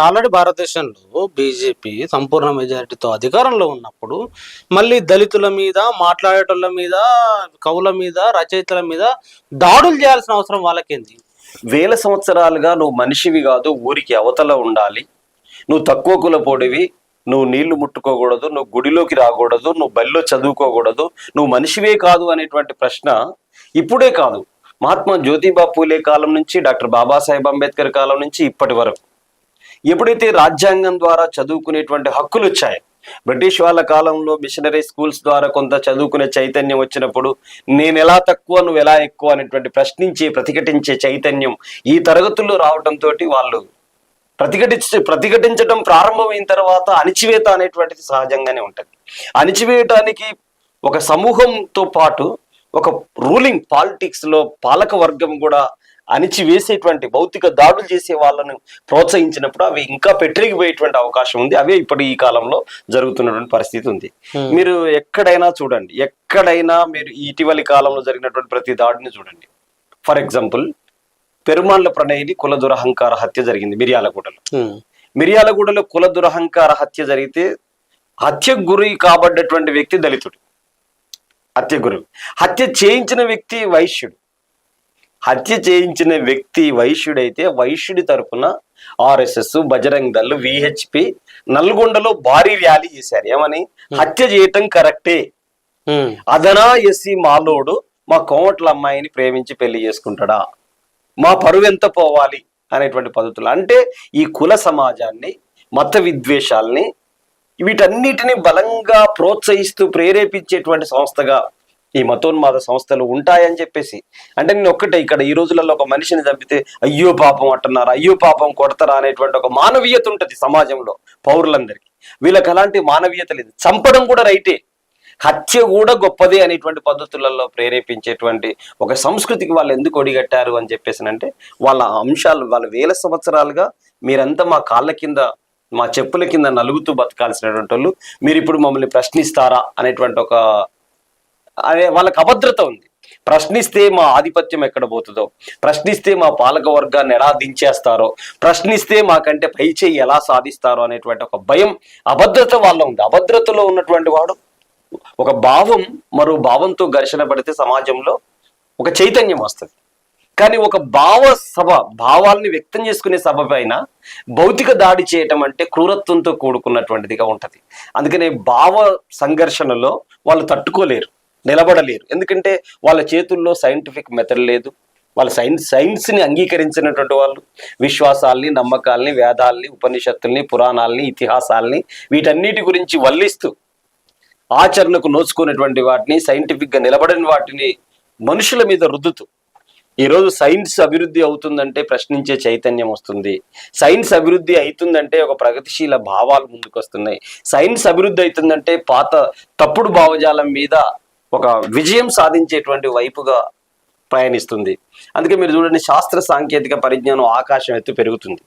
Already భారతదేశంలో BJP సంపూర్ణ మెజారిటీతో అధికారంలో ఉన్నప్పుడు మళ్ళీ దళితుల మీద మాట్లాడేటోళ్ళ మీద కవుల మీద రచయితల మీద దాడులు చేయాల్సిన అవసరం వాళ్ళకేంది? వేల సంవత్సరాలుగా నువ్వు మనిషివి కాదు ఊరికి అవతల ఉండాలి. నువ్వు తక్కువ కులపోడివి నువ్వు నీళ్ళు ముట్టుకోకూడదు నువ్వు గుడిలోకి రాకూడదు నువ్వు బల్లో చదువుకోకూడదు నువ్వు మనిషివే కాదు అనేటువంటి ప్రశ్న ఇప్పుడే కాదు. మహాత్మా జ్యోతిబా పూలే కాలం నుంచి డాక్టర్ బాబాసాహెబ్ అంబేద్కర్ కాలం నుంచి ఇప్పటి వరకు. ఎప్పుడైతే రాజ్యాంగం ద్వారా చదువుకునేటువంటి హక్కులు వచ్చాయి బ్రిటిష్ వాళ్ళ కాలంలో మిషనరీ స్కూల్స్ ద్వారా కొంత చదువుకునే చైతన్యం వచ్చినప్పుడు నేను ఎలా తక్కువ నువ్వు ఎలా ఎక్కువ అనేటువంటి ప్రశ్నించి ప్రతిఘటించే చైతన్యం ఈ తరగతుల్లో రావడంతో వాళ్ళు ప్రతిఘటించ ప్రతిఘటించడం ప్రారంభమైన తర్వాత అణిచివేత అనేటువంటిది సహజంగానే ఉంటుంది. అణిచివేయటానికి ఒక సమూహంతో పాటు ఒక రూలింగ్ పాలిటిక్స్లో పాలక వర్గం కూడా అణిచివేసేటువంటి భౌతిక దాడులు చేసే వాళ్ళను ప్రోత్సహించినప్పుడు అవి ఇంకా పెట్టిరిగిపోయేటువంటి అవకాశం ఉంది. అవే ఇప్పుడు ఈ కాలంలో జరుగుతున్నటువంటి పరిస్థితి ఉంది. మీరు ఎక్కడైనా చూడండి. ఎక్కడైనా మీరు ఇటీవలి కాలంలో జరిగినటువంటి ప్రతి దాడిని చూడండి. ఫర్ ఎగ్జాంపుల్ పెరుమాళ్ళ ప్రణయిని కుల దురహంకార హత్య జరిగింది మిర్యాలగూడలో. మిర్యాలగూడలో కుల దురహంకార హత్య జరిగితే హత్యకు గురి కాబడ్డటువంటి వ్యక్తి దళితుడు. హత్య గురి హత్య చేయించిన వ్యక్తి వైశ్యుడు. హత్య చేయించిన వ్యక్తి వైశ్యుడైతే వైశ్యుడి తరపున ఆర్ఎస్ఎస్ బజరంగ్ దళ్ విహెచ్పి నల్గొండలో భారీ ర్యాలీ చేశారు. ఏమని? హత్య చేయటం కరెక్టే. అదనా ఎస్సీ మాలోడు మా కోమట్ల అమ్మాయిని ప్రేమించి పెళ్ళి చేసుకుంటాడా? మా పరువు ఎంత పోవాలి? అనేటువంటి పద్ధతులు. అంటే ఈ కుల సమాజాన్ని మత విద్వేషాల్ని వీటన్నిటిని బలంగా ప్రోత్సహిస్తూ ప్రేరేపించేటువంటి సంస్థగా ఈ మతోన్మాద సంస్థలు ఉంటాయని చెప్పేసి. అంటే నేను ఒక్కటే ఇక్కడ ఈ రోజులలో ఒక మనిషిని చంపితే అయ్యో పాపం అంటున్నారు అయ్యో పాపం కొడతారా అనేటువంటి ఒక మానవీయత ఉంటుంది సమాజంలో పౌరులందరికీ. వీళ్ళకి అలాంటి మానవీయత లేదు. చంపడం కూడా రైటే. హత్య కూడా గొప్పదే అనేటువంటి పద్ధతులలో ప్రేరేపించేటువంటి ఒక సంస్కృతికి వాళ్ళు ఎందుకు ఒడిగట్టారు అని చెప్పేసి అంటే వాళ్ళ అంశాలు వాళ్ళ వేల సంవత్సరాలుగా మీరంతా మా కాళ్ళ కింద మా చెప్పుల కింద నలుగుతూ బతకాల్సినటువంటి వాళ్ళు. మీరు ఇప్పుడు మమ్మల్ని ప్రశ్నిస్తారా అనేటువంటి ఒక అనే వాళ్ళకి అభద్రత ఉంది. ప్రశ్నిస్తే మా ఆధిపత్యం ఎక్కడ పోతుందో? ప్రశ్నిస్తే మా పాలక వర్గాన్ని ఎలా దించేస్తారో? ప్రశ్నిస్తే మాకంటే పై చేయి ఎలా సాధిస్తారో అనేటువంటి ఒక భయం అభద్రత వాళ్ళ ఉంది. అభద్రతలో ఉన్నటువంటి వాడు ఒక భావం మరో భావంతో ఘర్షణ పడితే సమాజంలో ఒక చైతన్యం వస్తుంది. కానీ ఒక భావ సభ భావాల్ని వ్యక్తం చేసుకునే సభ పైన భౌతిక దాడి చేయటం అంటే క్రూరత్వంతో కూడుకున్నటువంటిదిగా ఉంటుంది. అందుకనే భావ సంఘర్షణలో వాళ్ళు తట్టుకోలేరు. నిలబడలేరు. ఎందుకంటే వాళ్ళ చేతుల్లో సైంటిఫిక్ మెథడ్ లేదు. వాళ్ళ సైన్స్ సైన్స్ని అంగీకరించినటువంటి వాళ్ళు విశ్వాసాల్ని నమ్మకాల్ని వేదాల్ని ఉపనిషత్తుల్ని పురాణాల్ని ఇతిహాసాల్ని వీటన్నిటి గురించి వల్లిస్తూ ఆచరణకు నోచుకునేటువంటి వాటిని సైంటిఫిక్గా నిలబడిన వాటిని మనుషుల మీద రుద్దుతూ ఈరోజు సైన్స్ అభివృద్ధి అవుతుందంటే ప్రశ్నించే చైతన్యం వస్తుంది. సైన్స్ అభివృద్ధి అవుతుందంటే ఒక ప్రగతిశీల భావాలు ముందుకు వస్తున్నాయి సైన్స్ అభివృద్ధి అవుతుందంటే పాత తప్పుడు భావజాలం మీద ఒక విజయం సాధించేటువంటి వైపుగా ప్రయాణిస్తుంది. అందుకే మీరు చూడండి శాస్త్ర సాంకేతిక పరిజ్ఞానం ఆకాశం ఎత్తు పెరుగుతుంది.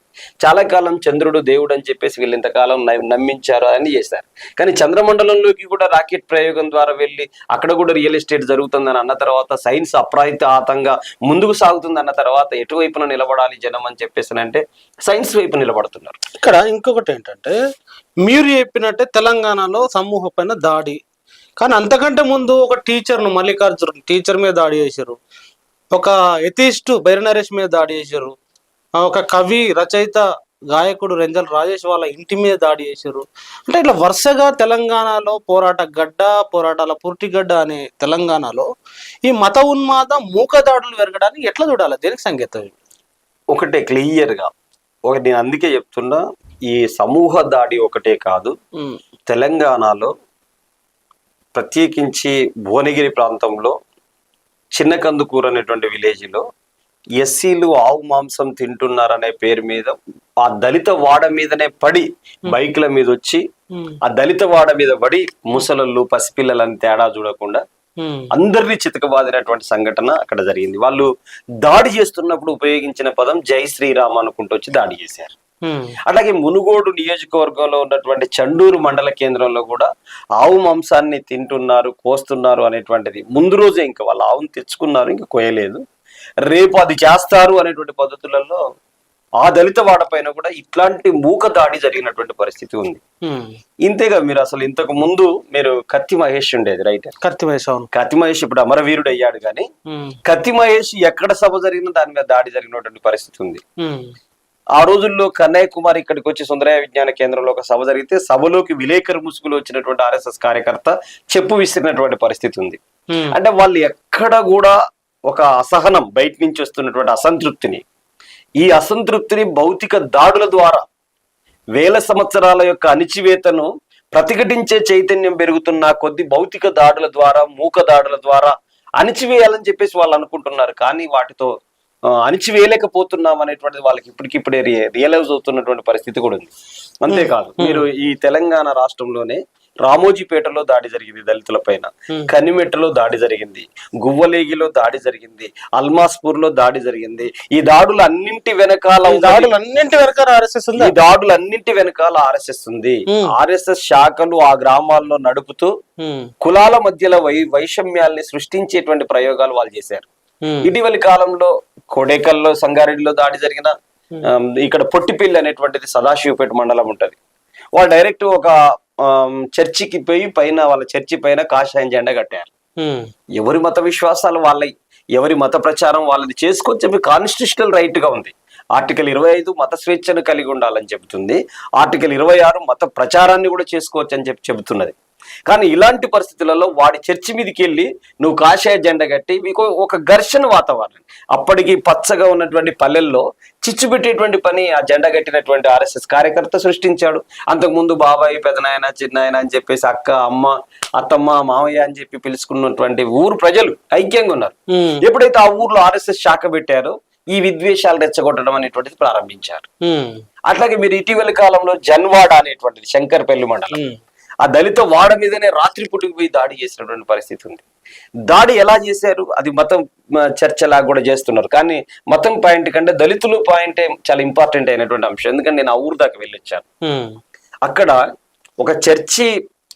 చాలా కాలం చంద్రుడు దేవుడు అని చెప్పేసి వీళ్ళు ఇంతకాలం నమ్మించారు అని చేశారు. కానీ చంద్రమండలంలోకి కూడా రాకెట్ ప్రయోగం ద్వారా వెళ్ళి అక్కడ కూడా రియల్ ఎస్టేట్ జరుగుతుందని అన్న తర్వాత సైన్స్ అప్రాహితాతంగా ముందుకు సాగుతుంది అన్న తర్వాత ఎటువైపున నిలబడాలి జనం అని చెప్పేసి అంటే సైన్స్ వైపు నిలబడుతున్నారు. ఇక్కడ ఇంకొకటి ఏంటంటే మీరు చెప్పినట్టే తెలంగాణలో సమూహ పైన దాడి కానీ అంతకంటే ముందు ఒక టీచర్ను మల్లికార్జున టీచర్ మీద దాడి చేశారు. ఒక ఎథిస్ట్ బైర నరేష్ మీద దాడి చేశారు. ఒక కవి రచయిత గాయకుడు రెంజల్ రాజేష్ వాళ్ళ ఇంటి మీద దాడి చేశారు. అంటే ఇట్లా వరుసగా తెలంగాణలో పోరాట గడ్డ పోరాటాల పూర్తిగడ్డ అనే తెలంగాణలో ఈ మత ఉన్మాద మూక దాడులు పెరగడానికి ఎట్లా చూడాలి? దేనికి సంకేతం? ఒకటే క్లియర్గా ఒక నేను అందుకే చెప్తున్నా ఈ సమూహ దాడి ఒకటే కాదు. తెలంగాణలో ప్రత్యేకించి భువనగిరి ప్రాంతంలో చిన్న కందుకూరు అనేటువంటి విలేజ్లో ఎస్సీలు ఆవు మాంసం తింటున్నారనే పేరు మీద ఆ దళిత వాడ మీదనే పడి బైక్ల మీద వచ్చి ఆ దళిత వాడ మీద పడి ముసలళ్ళు పసిపిల్లలని తేడా చూడకుండా అందరినీ చితకబాదినటువంటి సంఘటన అక్కడ జరిగింది. వాళ్ళు దాడి చేస్తున్నప్పుడు ఉపయోగించిన పదం జై శ్రీరామ్ అనుకుంటూ వచ్చి దాడి చేశారు. అలాగే మునుగోడు నియోజకవర్గంలో ఉన్నటువంటి చండూరు మండల కేంద్రంలో కూడా ఆవు మాంసాన్ని తింటున్నారు కోస్తున్నారు అనేటువంటిది. ముందు రోజే ఇంకా వాళ్ళు ఆవును తెచ్చుకున్నారు ఇంకా కోయలేదు. రేపు అది చేస్తారు అనేటువంటి పద్ధతులలో ఆ దళిత వాడ పైన కూడా ఇట్లాంటి మూక దాడి జరిగినటువంటి పరిస్థితి ఉంది. ఇంతేగా మీరు అసలు ఇంతకు ముందు మీరు కత్తి మహేష్ ఉండేది రైటర్ కత్తి వయసు అవును. కత్తి మహేష్ ఇప్పుడు అమరవీరుడు అయ్యాడు కానీ. కత్తి మహేష్ ఎక్కడ సభ జరిగినా దాని మీద దాడి జరిగినటువంటి పరిస్థితి ఉంది. ఆ రోజుల్లో కన్నయ్య కుమార్ ఇక్కడికి వచ్చి సుందరయ్య విజ్ఞాన కేంద్రంలో ఒక సభ జరిగితే సభలోకి విలేకరు ముసుగులో వచ్చినటువంటి ఆర్ఎస్ఎస్ కార్యకర్త చెప్పు విసిరినటువంటి పరిస్థితి ఉంది. అంటే వాళ్ళు ఎక్కడ కూడా ఒక అసహనం బయట నుంచి వస్తున్నటువంటి అసంతృప్తిని. ఈ అసంతృప్తిని భౌతిక దాడుల ద్వారా వేల సంవత్సరాల యొక్క అణిచివేతను ప్రతిఘటించే చైతన్యం పెరుగుతున్న కొద్ది భౌతిక దాడుల ద్వారా మూక దాడుల ద్వారా అణిచివేయాలని చెప్పేసి వాళ్ళు అనుకుంటున్నారు. కానీ వాటితో అణిచివేయలేకపోతున్నాం అనేటువంటిది వాళ్ళకి ఇప్పటికిప్పుడే రియలైజ్ అవుతున్నటువంటి పరిస్థితి కూడా ఉంది. అంతేకాదు మీరు ఈ తెలంగాణ రాష్ట్రంలోనే రామోజీపేటలో దాడి జరిగింది దళితుల పైన కనిమెట్టలో దాడి జరిగింది గువ్వలేగిలో దాడి జరిగింది అల్మాస్పూర్లో దాడి జరిగింది. ఈ దాడులు అన్నింటి వెనకాల దాడులు అన్నింటి వరకు ఆర్ఎస్ఎస్ ఉందా? ఈ దాడులు అన్నింటి వెనకాల ఆర్ఎస్ఎస్ ఉంది. ఆర్ఎస్ఎస్ శాఖలు ఆ గ్రామాల్లో నడుపుతూ. కులాల మధ్యలో వై వైషమ్యాల్ని సృష్టించేటువంటి ప్రయోగాలు వాళ్ళు చేశారు. ఇటీవలి కాలంలో కోడేకల్లో సంగారెడ్డిలో దాడి జరిగిన ఆమ్, ఇక్కడ పొట్టిపిల్లి అనేటువంటిది సదాశివపేట మండలం ఉంటది. వాళ్ళు డైరెక్ట్ ఒక చర్చికి పోయి పైన వాళ్ళ చర్చి పైన కాషాయం జెండా కట్టారు. ఉమ్. ఎవరి మత విశ్వాసాలు వాళ్ళవి ఎవరి మత ప్రచారం వాళ్ళది చేసుకోవచ్చు చెప్పి కాన్స్టిట్యూషనల్ రైట్గా ఉంది. ఆర్టికల్ ఇరవై ఐదు మత స్వేచ్ఛను కలిగి ఉండాలని చెబుతుంది. ఆర్టికల్ ఇరవై ఆరు మత ప్రచారాన్ని కూడా చేసుకోవచ్చు అని చెప్పి చెబుతున్నది. కానీ ఇలాంటి పరిస్థితులలో వాడి చర్చి మీదకి వెళ్ళి నువ్వు కాషాయ జెండా కట్టి మీకు ఒక ఘర్షణ వాతావరణం అప్పటికి పచ్చగా ఉన్నటువంటి పల్లెల్లో చిచ్చు పెట్టేటువంటి పని ఆ జెండా కట్టినటువంటి ఆర్ఎస్ఎస్ కార్యకర్త సృష్టించాడు అంతకుముందు బాబాయ్ పెదనాయన చిన్నాయన అని చెప్పేసి అక్క అమ్మ అత్తమ్మ మామయ్య అని చెప్పి పిలుచుకున్నటువంటి ఊరు ప్రజలు ఐక్యంగా ఉన్నారు. ఎప్పుడైతే ఆ ఊర్లో ఆర్ఎస్ఎస్ శాఖ పెట్టారో ఈ విద్వేషాలు రెచ్చగొట్టడం అనేటువంటిది ప్రారంభించారు. అట్లాగే మీరు ఇటీవలి కాలంలో జన్వాడ అనేటువంటిది శంకర్పల్లి మండలం. ఆ దళిత వాడ మీదనే రాత్రి పుట్టుకు పోయి దాడి చేసినటువంటి పరిస్థితి ఉంది. దాడి ఎలా చేశారు? అది మతం మ, చర్చలాగా కూడా చేస్తున్నారు. కానీ మతం పాయింట్ కంటే దళితులు పాయింటే చాలా ఇంపార్టెంట్ అయినటువంటి అంశం. ఎందుకంటే నేను ఆ ఊరు దాకా వెళ్ళొచ్చాను. అక్కడ ఒక చర్చి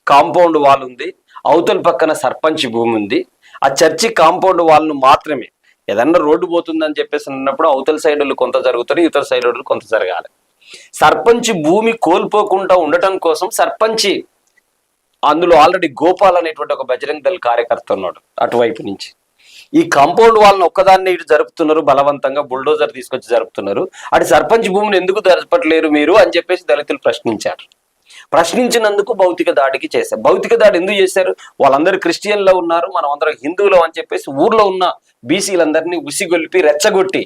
కాంపౌండ్ వాల్ ఉంది. అవతల పక్కన సర్పంచ్ భూమి ఉంది. ఆ చర్చి కాంపౌండ్ వాళ్ళను మాత్రమే ఏదన్నా రోడ్డు పోతుందని చెప్పేసి అన్నప్పుడు అవతల సైడ్ వాళ్ళు కొంత జరుగుతారు ఇతర సైడ్ వాళ్ళు కొంత జరగాలి. సర్పంచ్ భూమి కోల్పోకుండా ఉండటం కోసం సర్పంచి అందులో ఆల్రెడీ గోపాల్ అనేటువంటి ఒక బజరంగ్ దళ కార్యకర్త ఉన్నాడు అటువైపు నుంచి. ఈ కాంపౌండ్ వాళ్ళని ఒక్కదాన్ని ఇటు జరుపుతున్నారు బలవంతంగా బుల్డోజర్ తీసుకొచ్చి జరుపుతున్నారు. అటు సర్పంచ్ భూమిని ఎందుకు జరపట్లేరు మీరు అని చెప్పేసి దళితులు ప్రశ్నించారు. ప్రశ్నించినందుకు భౌతిక దాడికి చేశారు భౌతిక దాడి ఎందుకు చేశారు? వాళ్ళందరూ క్రిస్టియన్లో ఉన్నారు మనం అందరం హిందువులు అని చెప్పేసి ఊర్లో ఉన్న బీసీలందరినీ ఉసిగొల్పి రెచ్చగొట్టి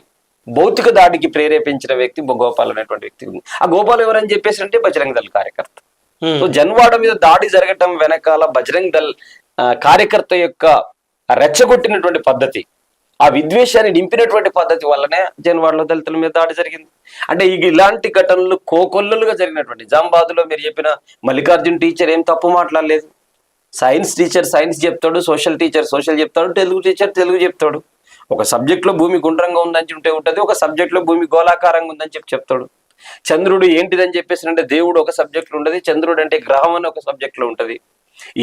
భౌతిక దాడికి ప్రేరేపించిన వ్యక్తి గోపాల్ అనేటువంటి వ్యక్తి ఉంది. ఆ గోపాల్ ఎవరని చెప్పేసి అంటే బజరంగ దళ కార్యకర్త. Hmm. సో జన్వాడ మీద దాడి జరగటం వెనకాల బజరంగ్ దళ్ కార్యకర్త యొక్క రెచ్చగొట్టినటువంటి పద్ధతి ఆ విద్వేషాన్ని నింపినటువంటి పద్ధతి వల్లనే జన్వాడలో దళితుల మీద దాడి జరిగింది. అంటే ఇక ఇలాంటి ఘటనలు కోకొల్లులుగా జరిగినటువంటి నిజామాబాద్లో మీరు చెప్పిన మల్లికార్జున్ టీచర్ ఏం తప్పు మాట్లాడలేదు. సైన్స్ టీచర్ సైన్స్ చెప్తాడు సోషల్ టీచర్ సోషల్ చెప్తాడు తెలుగు టీచర్ తెలుగు చెప్తాడు. ఒక సబ్జెక్ట్లో భూమి గుండ్రంగా ఉందని ఉంటే ఉంటది ఒక సబ్జెక్ట్లో భూమి గోళాకారంగా ఉందని చెప్పి చెప్తాడు. చంద్రుడు ఏంటిదని చెప్పేసి అంటే దేవుడు ఒక సబ్జెక్ట్లో ఉండదు చంద్రుడు అంటే గ్రహం అని ఒక సబ్జెక్ట్లో ఉంటుంది. ఉంటది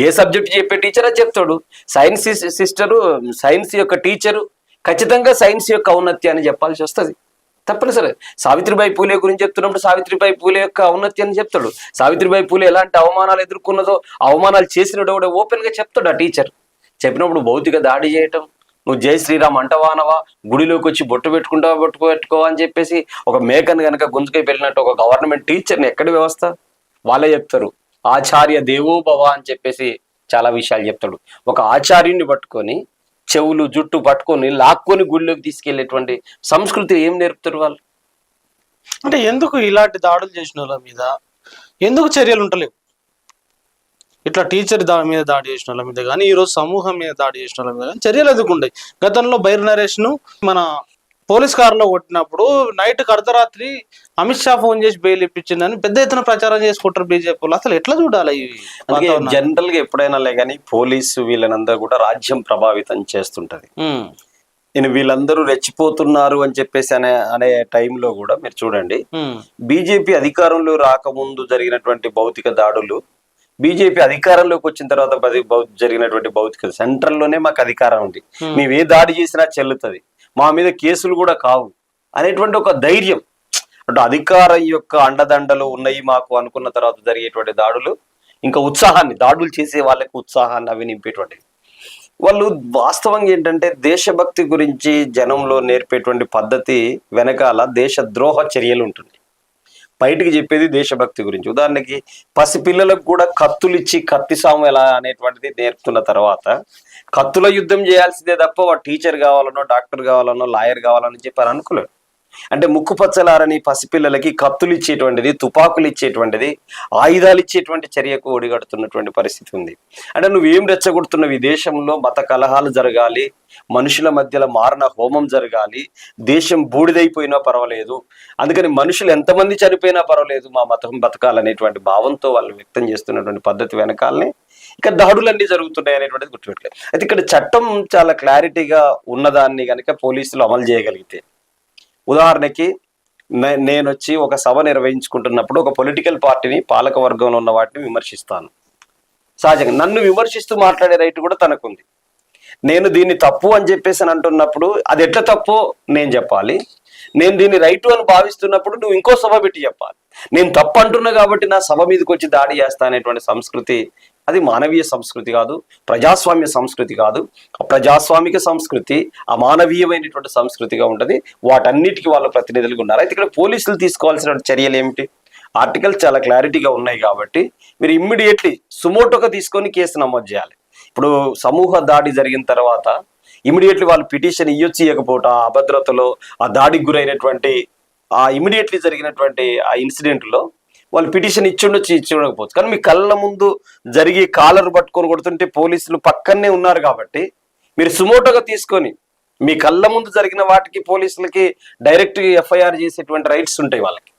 ఏ సబ్జెక్ట్ చెప్పే టీచర్ అది చెప్తాడు. సైన్స్ సిస్టరు సైన్స్ యొక్క టీచరు ఖచ్చితంగా సైన్స్ యొక్క ఔన్నత్యాన్ని చెప్పాల్సి వస్తుంది. తప్పనిసరి. సావిత్రిబాయి పూలే గురించి చెప్తున్నప్పుడు సావిత్రిబాయి పూలే యొక్క ఔన్నత్యాన్ని చెప్తాడు. సావిత్రిబాయి పూలే ఎలాంటి అవమానాలు ఎదుర్కొన్నదో అవమానాలు చేసినట్టు కూడా ఓపెన్గా చెప్తాడు ఆ టీచర్ చెప్పినప్పుడు భౌతిక దాడి చేయటం నువ్వు జై శ్రీరామ్ అంటవానవా? గుడిలోకి వచ్చి బొట్టు పెట్టుకుంటావా బొట్టు పెట్టుకోవా అని చెప్పేసి ఒక మేకను కనుక గొంతుకై వెళ్ళినట్టు ఒక గవర్నమెంట్ టీచర్ని ఎక్కడి వ్యవస్థ? వాళ్ళే చెప్తారు. ఆచార్య దేవోభవ అని చెప్పేసి చాలా విషయాలు చెప్తాడు. ఒక ఆచార్యుని పట్టుకొని చెవులు జుట్టు పట్టుకొని లాక్కొని గుడిలోకి తీసుకెళ్ళేటువంటి సంస్కృతి ఏం నేర్పుతారు వాళ్ళు? అంటే ఎందుకు ఇలాంటి దాడులు చేసిన వాళ్ళ మీద? ఎందుకు చర్యలు ఉంటలేవు ఇట్లా టీచర్ దా మీద దాడి చేసిన వాళ్ళ మీద కానీ ఈ రోజు సమూహం మీద దాడి చేసిన వాళ్ళ మీద కానీ చర్యలు ఎందుకు ఉండవు గతంలో బైర్ నరేష్ను మన పోలీస్ కారులో కొట్టినప్పుడు నైట్ అర్ధరాత్రి అమిత్ షా ఫోన్ చేసి బెయిల్ ఇప్పించిందని పెద్ద ఎత్తున ప్రచారం చేసుకుంటారు బీజేపీ అసలు ఎట్లా చూడాలి? జనరల్గా ఎప్పుడైనా లే కానీ పోలీసు వీళ్ళనంతా కూడా రాజ్యం ప్రభావితం చేస్తుంటది. నేను వీళ్ళందరూ రెచ్చిపోతున్నారు అని చెప్పేసి అనే అనే టైంలో కూడా మీరు చూడండి. బీజేపీ అధికారంలో రాకముందు జరిగినటువంటి భౌతిక దాడులు బీజేపీ అధికారంలోకి వచ్చిన తర్వాత జరిగినటువంటి భౌతిక సెంట్రల్లోనే మాకు అధికారం ఉంది. మేము ఏ దాడి చేసినా చెల్లుతుంది. మా మీద కేసులు కూడా కావు. అనేటువంటి ఒక ధైర్యం. అంటే అధికారం యొక్క అండదండలు ఉన్నాయి మాకు అనుకున్న తర్వాత జరిగేటువంటి దాడులు ఇంకా ఉత్సాహాన్ని దాడులు చేసే వాళ్ళకి ఉత్సాహాన్ని అవి నింపేటువంటివి. వాళ్ళు వాస్తవంగా ఏంటంటే దేశభక్తి గురించి జనంలో నేర్పేటువంటి పద్ధతి వెనకాల దేశ ద్రోహ చర్యలు ఉంటుంది బయటికి చెప్పేది దేశభక్తి గురించి. ఉదాహరణకి పసిపిల్లలకు కూడా కత్తులు ఇచ్చి కత్తి సాము ఎలా అనేటువంటిది నేర్పుతున్న తర్వాత కత్తుల యుద్ధం చేయాల్సిందే తప్ప వాడు టీచర్ కావాలనో డాక్టర్ కావాలనో లాయర్ కావాలని చెప్పారు అనుకోలేదు అంటే ముక్కు పచ్చలారని పసిపిల్లలకి కత్తులు ఇచ్చేటువంటిది తుపాకులు ఇచ్చేటువంటిది ఆయుధాలు ఇచ్చేటువంటి చర్యకు ఒడిగడుతున్నటువంటి పరిస్థితి ఉంది. అంటే నువ్వేం రెచ్చగొడుతున్నావు? ఈ దేశంలో మత కలహాలు జరగాలి మనుషుల మధ్యలో మారణ హోమం జరగాలి దేశం బూడిదైపోయినా పర్వాలేదు. అందుకని మనుషులు ఎంతమంది చనిపోయినా పర్వాలేదు మా మతం బతకాలనేటువంటి భావంతో వాళ్ళు వ్యక్తం చేస్తున్నటువంటి పద్ధతి వెనకాలనే ఇక దాడులన్నీ జరుగుతున్నాయి అనేటువంటిది గుర్తుపెట్టలేదు అయితే ఇక్కడ చట్టం చాలా క్లారిటీగా ఉన్నదాన్ని కనుక పోలీసులు అమలు చేయగలిగితే ఉదాహరణకి నేను వచ్చి ఒక సభ నిర్వహించుకుంటున్నప్పుడు ఒక పొలిటికల్ పార్టీని పాలక వర్గంలో ఉన్న వాటిని విమర్శిస్తాను. సహజంగా నన్ను విమర్శిస్తూ మాట్లాడే రైట్ కూడా తనకుంది. నేను దీన్ని తప్పు అని చెప్పేసి అని అంటున్నప్పుడు అది ఎట్లా తప్పు నేను చెప్పాలి. నేను దీన్ని రైట్ అని భావిస్తున్నప్పుడు నువ్వు ఇంకో సభ పెట్టి చెప్పాలి. నేను తప్పు అంటున్నా కాబట్టి నా సభ మీదకి వచ్చి దాడి చేస్తా అనేటువంటి సంస్కృతి అది మానవీయ సంస్కృతి కాదు ప్రజాస్వామ్య సంస్కృతి కాదు. ప్రజాస్వామిక సంస్కృతి అమానవీయమైనటువంటి సంస్కృతిగా ఉంటుంది. వాటన్నిటికీ వాళ్ళ ప్రతినిధులుగా ఉన్నారు. అయితే ఇక్కడ పోలీసులు తీసుకోవాల్సిన చర్యలు ఏమిటి? ఆర్టికల్ చాలా క్లారిటీగా ఉన్నాయి కాబట్టి మీరు ఇమ్మీడియట్లీ సుమోటోగా తీసుకొని కేసు నమోదు చేయాలి. ఇప్పుడు సమూహ దాడి జరిగిన తర్వాత ఇమీడియట్లీ వాళ్ళు పిటిషన్ ఇయ్యొచ్చు ఇవ్వకపోవటం ఆ అభద్రతలో ఆ దాడికి గురైనటువంటి ఆ ఇమీడియట్లీ జరిగినటువంటి ఆ ఇన్సిడెంట్లో వాళ్ళు పిటిషన్ ఇచ్చిండొచ్చి ఇచ్చిండకపోవచ్చు. ఇచ్చి ఉండకపోవచ్చు కానీ మీ కళ్ళ ముందు జరిగి కాలర్ పట్టుకొని కొడుతుంటే పోలీసులు పక్కనే ఉన్నారు కాబట్టి మీరు సుమోటోగా తీసుకొని మీ కళ్ళ ముందు జరిగిన వాటికి పోలీసులకి డైరెక్ట్ ఎఫ్ఐఆర్ చేసేటువంటి రైట్స్ ఉంటాయి వాళ్ళకి.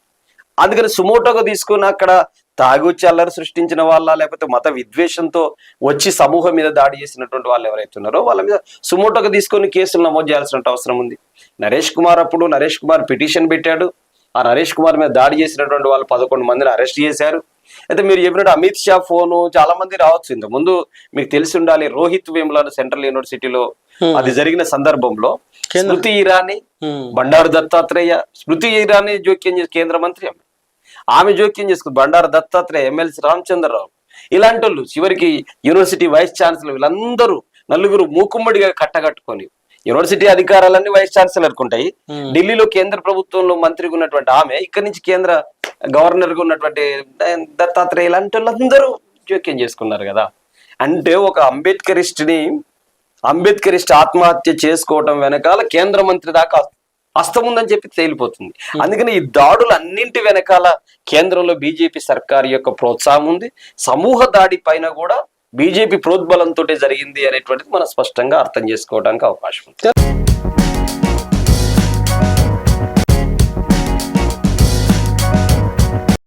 అందుకని సుమోటోగా తీసుకుని అక్కడ తాగుచ్చి అల్లరి సృష్టించిన వాళ్ళ లేకపోతే మత విద్వేషంతో వచ్చి సమూహం మీద దాడి చేసినటువంటి వాళ్ళు ఎవరైతే ఉన్నారో వాళ్ళ మీద సుమోటోగా తీసుకొని కేసులు నమోదు చేయాల్సిన అవసరం ఉంది. నరేష్ కుమార్ అప్పుడు నరేష్ కుమార్ పిటిషన్ పెట్టాడు. ఆ నరేష్ కుమార్ మీద దాడి చేసినటువంటి వాళ్ళు పదకొండు మందిని అరెస్ట్ చేశారు అయితే మీరు చెప్పినట్టు అమిత్ షా ఫోను చాలా మంది రావచ్చు ఇంతకు ముందు మీకు తెలిసి ఉండాలి రోహిత్ వేముల సెంట్రల్ యూనివర్సిటీలో అది జరిగిన సందర్భంలో స్మృతి ఇరానీ. బండారు దత్తాత్రేయ స్మృతి ఇరానీ జోక్యం చేసి కేంద్ర మంత్రి ఆమె. ఆమె జోక్యం చేసుకుంది బండారు దత్తాత్రేయ ఎమ్మెల్సీ రామచంద్రరావు ఇలాంటి వాళ్ళు చివరికి యూనివర్సిటీ వైస్ ఛాన్సలర్ వీళ్ళందరూ నలుగురు మూకుమ్మడిగా కట్టగట్టుకొని యూనివర్సిటీ అధికారాలన్నీ వైస్ ఛాన్సలర్ ఉంటాయి. ఢిల్లీలో కేంద్ర ప్రభుత్వంలో మంత్రిగా ఉన్నటువంటి ఆమె ఇక్కడి నుంచి కేంద్ర గవర్నర్గా ఉన్నటువంటి దత్తాత్రేయ ఇలాంటి వాళ్ళందరూ జోక్యం చేసుకున్నారు కదా. అంటే ఒక అంబేద్కరిస్ట్ని అంబేద్కరిస్ట్ ఆత్మహత్య చేసుకోవటం వెనకాల కేంద్ర మంత్రి దాకా హస్తం ఉందని చెప్పి తేలిపోతుంది. అందుకని ఈ దాడులు అన్నింటి వెనకాల కేంద్రంలో బీజేపీ సర్కార్ యొక్క ప్రోత్సాహం ఉంది. సమూహ దాడి పైన కూడా బీజేపీ ప్రోద్బలంతో జరిగింది అనేటువంటిది మనం స్పష్టంగా అర్థం చేసుకోవడానికి అవకాశం ఉంది.